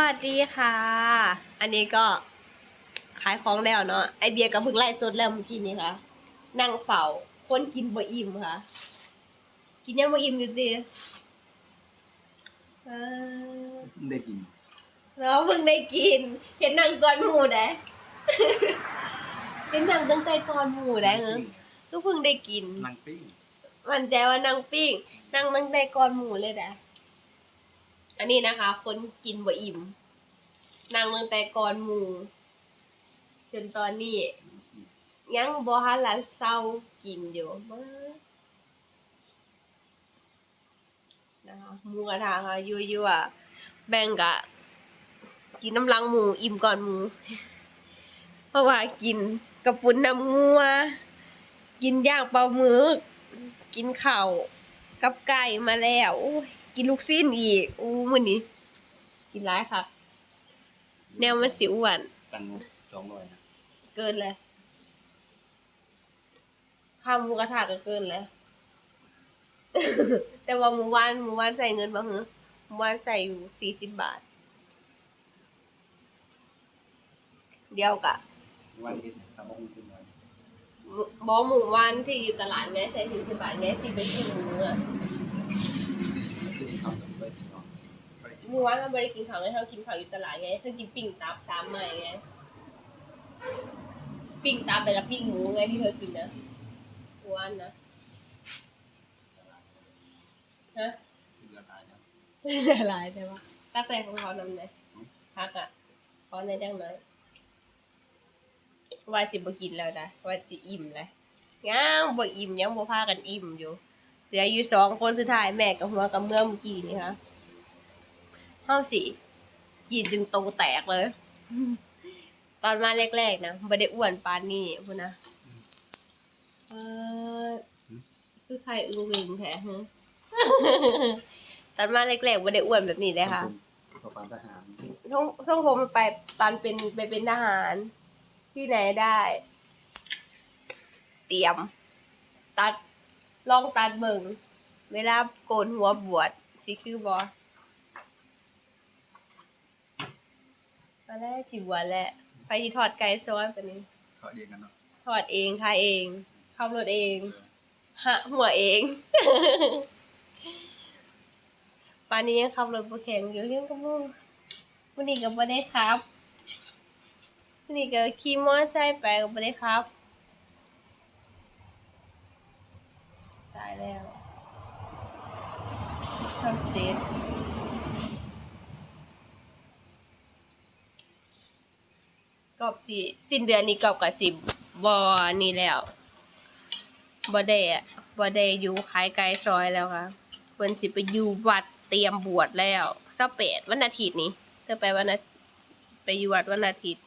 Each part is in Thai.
วัสดีค่ะ อันนี้ก็ขายของแล้วเนาะ ไอเบียร์กับเพิ่งไล่สดแล้วเมื่อกี้นี้ค่ะ นั่งเฝ้าคนกินบ่อิ่มค่ะ กินยังบ่อิ่มอยู่ดิเออได้กินแล้วเพิ่งได้กิน เห็นนั่งก่อนหมูได้เห็นนั่งตั้งแต่ก่อนหมูได้เหรอก็เพิ่งได้กินนางปิ้ง มันใจว่านั่งปิ้งนั่งตั้งแต่ก่อนหมูเลยนะ อันนี้นะคะ คนกินบ่อิ่มนั่งตั้งแต่ก่อนหมูจนตอนนี้ ยังบ่ฮันหลังเศร้ากินอยู่เบ้อนะคะหมูกระทะค่ะยั่วๆแบ่งกะ กินน้ำลังหมูอิ่มก่อนหมู เพราะว่ากินกระปุนน้ำงัว กินย่างปลาหมึก กินข้าวกับไก่มาแล้วอู้ย กินลูกชิ้นอีกอู้มื้อนี้ กินหลายค่ะแนวมันสิอ้วนตังสองร้อยนะเกินเลยข้าวหมูกระทะก็เกินแล้ว แต่ว่าหมู่บ้านหมู่บ้านใส่เงินบ่เหรอหมู่บ้านใส่อยู่สี่สิบบาท เดียวกะวันที่สามโมงถึงวันบอหมู่บ้านที่อยู่ตลาดแม่ใส่สี่สิบบาทแม่ที่ไปกินหมูอะที่เขาไปเนาะไปหมู่บ้านเราไม่ได้กินข้าวไงเขากินข้าวอยู่ตลาดไงเขากินปิ้งตับสามไม้ไง ปิ้งตับแต่ละปิ้งหมูไงที่เธอกินนะหมู่บ้านนะ ฮะกินกระต่ายนะไม่ได้หลายใช่ปะกาแฟของเขานำเลยพักอะขอในอยจังน้อยว่าสิบ่กินแล้วนะว่าสิอิ่มแล้วยังบ่อิ่มยังบ่พากันอิ่มอยู่ เหลืออยู่สองคนสุดท้ายแม่กับหัวกับเมื่อเมื่อกี้นี่ค่ะเฮาสิกินจึงโตแตกเลย ตอนมาแรกๆนะบ่ได้อ้วนปานนี้พุ่นนะเออคือใครอึ้งวิงแท้ฮะตอนมาแรกๆบ่ได้อ้วนแบบนี้เลยค่ะตัวปานทหารช่องช่องผมไปตอนเป็นไปเป็นทหารที่ไหนได้ เตรียม ตัด ลองตัดเบิ่งเวลาโกนหัวบวชสิคือบอตอนแรกชิบวชแหละไปที่ทอดไก่ซอยตัวนี้ เขาเรียกกันเนาะทอดเองค่ายเองขับรถเองหะหัวเอง ปานนี้ยังขับรถบ่แข็งอยู่ยังก็มูวันนี้ก็บ่ได้ครับวันนี้ก็ขี่มอเตอร์ไซค์ไปก็บ่ได้ครับายแล้วชอบเซ็ตกอบสิสิ้นเดือนนี้กอบกับสิบอนี่แล้วบ่ได้อะบ่ได้อยู่ขายไก่ซอยแล้วค่ะเพิ่นสิไปอยู่วัดเตรียมบวชแล้วเสาเป็ดวันอาทิตย์นี้เธอไปวันอาไปอยู่วัดวันอาทิตย์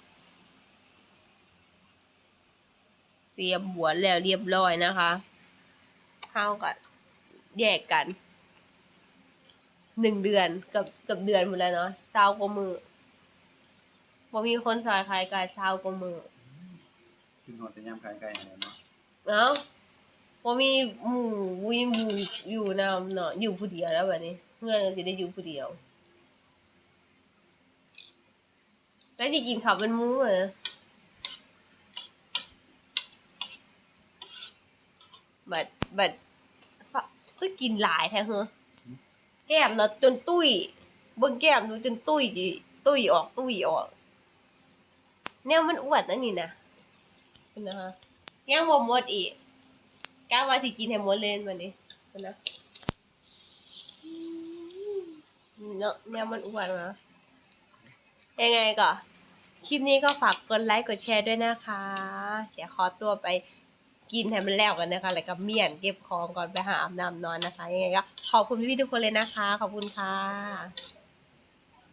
เตรียมบวชแล้วเรียบร้อยนะคะ เฮาก็แยกกันหนึ่งเดือนกับกับเดือนหมดแล้วเนาะเศร้ากว่ามือบ่มีคนซอยขายไก่เศร้ากว่ามือขึ้นหอดแต่ยามขายไก่อะไรเนาะเอ้าบ่มีหมู่บ่มีหมู่อยู่นำเนาะอยู่ผู้เดียวแล้วบัดนี้เพื่อนก็สิได้อยู่ผู้เดียวแล้วสิกินข้าวเป็นหมู่เหรอบัด บัดฟะคือกินหลายแท้เหรอแก้มเนาะจนตุ้ยเบิ่งแก้มดูจนตุ้ยดิตุ้ยออกตุ้ยออกแนวมันอ้วนนะนี่นะนะคะยังบ่หมดอีกกะว่าสิกินให้หมดเลยวันนี้นะเนาะแนวมันอ้วนนะยังไงก็คลิปนี้ก็ฝากกดไลค์กดแชร์ด้วยนะคะ เดี๋ยวขอตัวไป กินให้มันแล้วกันนะคะ แล้วก็เมี่ยนเก็บของก่อนไปหาอาบน้ำนอนนะคะ ยังไงก็ขอบคุณพี่ๆทุกคนเลยนะคะ ขอบคุณค่ะ